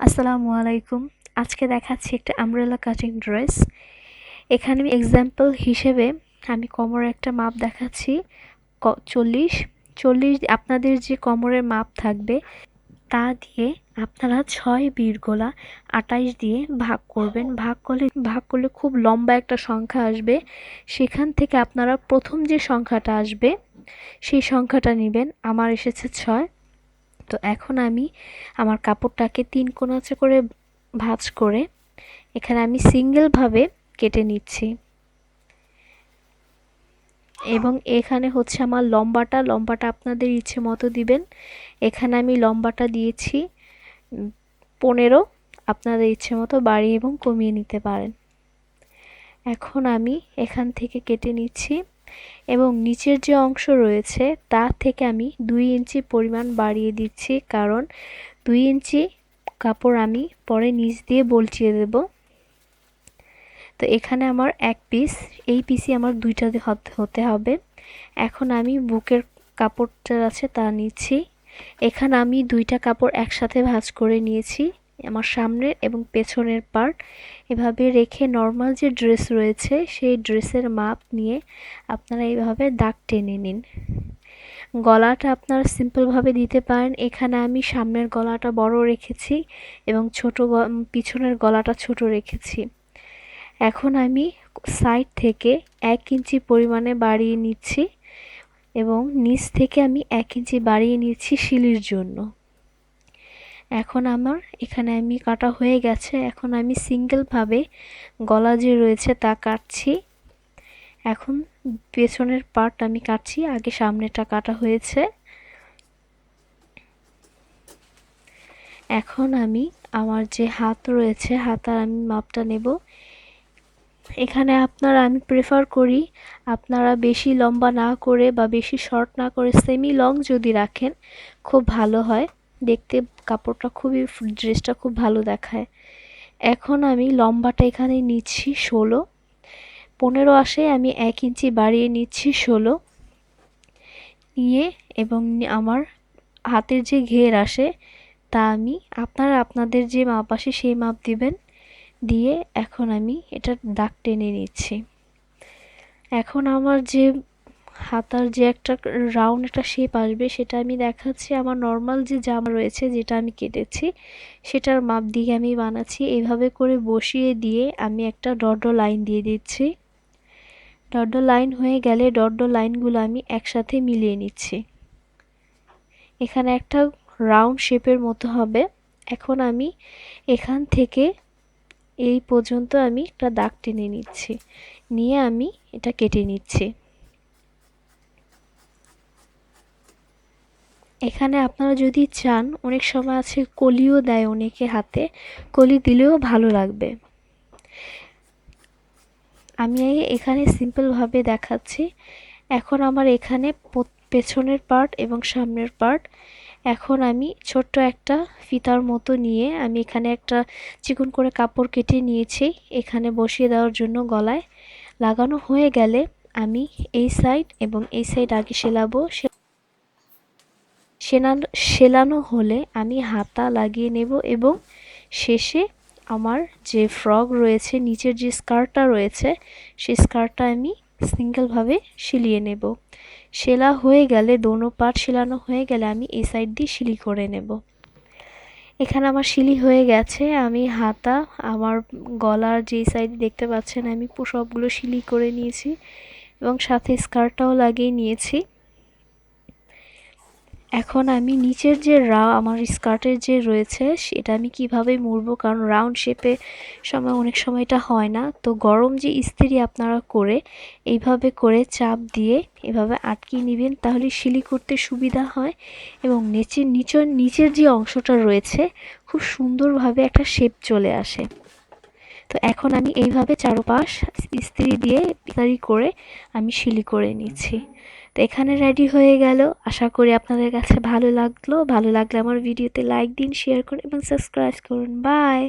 আসসালামু আলাইকুম। আজকে দেখাচ্ছি একটা আমব্রেলা কাটিং ড্রেস এখানে আমি এক্সাম্পল হিসেবে আমি কোমরের একটা মাপ দেখাচ্ছি চল্লিশ। চল্লিশ আপনাদের যে কোমরের মাপ থাকবে, তা দিয়ে আপনারা ছয় বীরগোলা আটাইশ দিয়ে ভাগ করবেন। ভাগ করলে ভাগ করলে খুব লম্বা একটা সংখ্যা আসবে। সেখান থেকে আপনারা প্রথম যে সংখ্যাটা আসবে, সেই সংখ্যাটা নেবেন। আমার এসেছে ছয়। তো এখন আমি আমার কাপড়টাকে তিন কোনাচে করে ভাঁজ করে এখানে আমি সিঙ্গেলভাবে কেটে নিচ্ছি। এবং এখানে হচ্ছে আমার লম্বাটা লম্বাটা আপনাদের ইচ্ছে মতো দিবেন। এখানে আমি লম্বাটা দিয়েছি পনেরো, আপনাদের ইচ্ছে মতো বাড়িয়ে এবং কমিয়ে নিতে পারেন। এখন আমি এখান থেকে কেটে নিচ্ছি। এবং নিচের যে অংশ রয়েছে তার থেকে আমি দুই ইঞ্চি পরিমাণ বাড়িয়ে দিচ্ছি, কারণ দুই ইঞ্চি কাপড় আমি পরে নিচ দিয়ে বলচিয়ে দেব। তো এখানে আমার এক পিস এই পিসই আমার দুইটা হতে হবে। এখন আমি বুকের কাপড়টা আছে, তা নিচ্ছি। এখানে আমি দুইটা কাপড় একসাথে ভাঁজ করে নিয়েছি। আমার সামনের এবং পেছনের পার্ট এভাবে রেখে নর্মাল যে ড্রেস রয়েছে, সেই ড্রেসের মাপ নিয়ে আপনারা এইভাবে দাগ টেনে নিন। গলাটা আপনারা সিম্পলভাবে দিতে পারেন। এখানে আমি সামনের গলাটা বড় রেখেছি এবং ছোট পিছনের গলাটা ছোট রেখেছি। এখন আমি সাইড থেকে এক ইঞ্চি পরিমাণে বাড়িয়ে নিচ্ছি এবং নিচ থেকে আমি এক ইঞ্চি বাড়িয়ে নিচ্ছি শিলির জন্য। এখন আমার, এখানে আমি কাটা হয়ে গেছে। এখন আমি সিঙ্গেলভাবে গলা যে রয়েছে তা কাটছি। এখন পেছনের পার্ট আমি কাটছি, আগে সামনেটা কাটা হয়েছে। এখন আমি আমার যে হাত রয়েছে, হাতার আমি মাপটা নেব। এখানে আপনারা, আমি প্রেফার করি আপনারা বেশি লম্বা না করে বা বেশি শর্ট না করে সেমি লং যদি রাখেন, খুব ভালো হয়। দেখতে কাপড়টা খুবই ড্রেসটা খুব ভালো দেখায়। এখন আমি লম্বাটা এখানে নিচ্ছি ষোলো। পনেরো আসে আমি এক ইঞ্চি বাড়িয়ে নিচ্ছি ষোলো। নিয়ে এবং আমার হাতের যে ঘের আসে, তা আমি আপনারা আপনাদের যে মাপ আসে সেই মাপ দিবেন। দিয়ে এখন আমি এটা দাগ টেনে নিচ্ছি। এখন আমার যে হাতার যে একটা রাউন্ড একটা শেপ আসবে, সেটা আমি দেখাচ্ছি। আমার নর্মাল যে জামা রয়েছে, যেটা আমি কেটেছি, সেটার মাপ দিয়ে আমি বানাচ্ছি। এভাবে করে বসিয়ে দিয়ে আমি একটা ডট লাইন দিয়ে দিচ্ছি। ডট লাইন হয়ে গেলে ডট লাইনগুলো আমি একসাথে মিলিয়ে নিচ্ছি। এখানে একটা রাউন্ড শেপের মতো হবে। এখন আমি এখান থেকে এই পর্যন্ত আমি একটা দাগ টেনে নিচ্ছি। নিয়ে আমি এটা কেটে নিচ্ছি। এখানে আপনারা যদি চান, অনেক সময় আছে কলিও দেয় অনেকে হাতে, কলি দিলেও ভালো লাগবে। আমি এখানে সিম্পলভাবে দেখাচ্ছি। এখন আমার এখানে পেছনের পার্ট এবং সামনের পার্ট। এখন আমি ছোট্ট একটা ফিতার মতো নিয়ে আমি এখানে একটা চিকন করে কাপড় কেটে নিয়েছি। এখানে বসিয়ে দেওয়ার জন্য গলায়। লাগানো হয়ে গেলে আমি এই সাইড এবং এই সাইড আগে সেলাবো সেনানো, সেলানো হলে আমি হাতা লাগিয়ে নেব এবং শেষে আমার যে ফ্রক রয়েছে, নিচের যে স্কার্টটা রয়েছে সেই স্কার্টটা আমি সিঙ্গেলভাবে সিলিয়ে নেব। সেলা হয়ে গেলে, দোনো পার্ট সেলানো হয়ে গেলে আমি এই সাইড দিয়ে সিলি করে নেব। এখানে আমার সিলি হয়ে গেছে, আমি হাতা, আমার গলার যে সাইড দেখতে পাচ্ছেন, আমি সবগুলো সিলি করে নিয়েছি এবং সাথে স্কার্টটাও লাগিয়ে নিয়েছি। এখন আমি নিচের যে রা, আমার স্কার্টের যে রয়েছে, সেটা আমি কীভাবে মুড়বো? কারণ রাউন্ড শেপে সময়, অনেক সময় এটা হয় না। তো গরম যে ইস্ত্রি আপনারা করে, এইভাবে করে চাপ দিয়ে এভাবে আটকিয়ে নেবেন, তাহলে শিলি করতে সুবিধা হয়। এবং নিচের নিচের নিচের যে অংশটা রয়েছে, খুব সুন্দরভাবে একটা শেপ চলে আসে। তো এখন আমি এইভাবে চারোপাশ ইস্ত্রি দিয়ে ইস্তারি করে আমি শিলি করে নিচ্ছি। তো এখানে রেডি হয়ে গেল। আশা করি আপনাদের কাছে ভালো লাগল। ভালো লাগলে আমার ভিডিওতে লাইক দিন শেয়ার করুন এবং সাবস্ক্রাইব করুন। বাই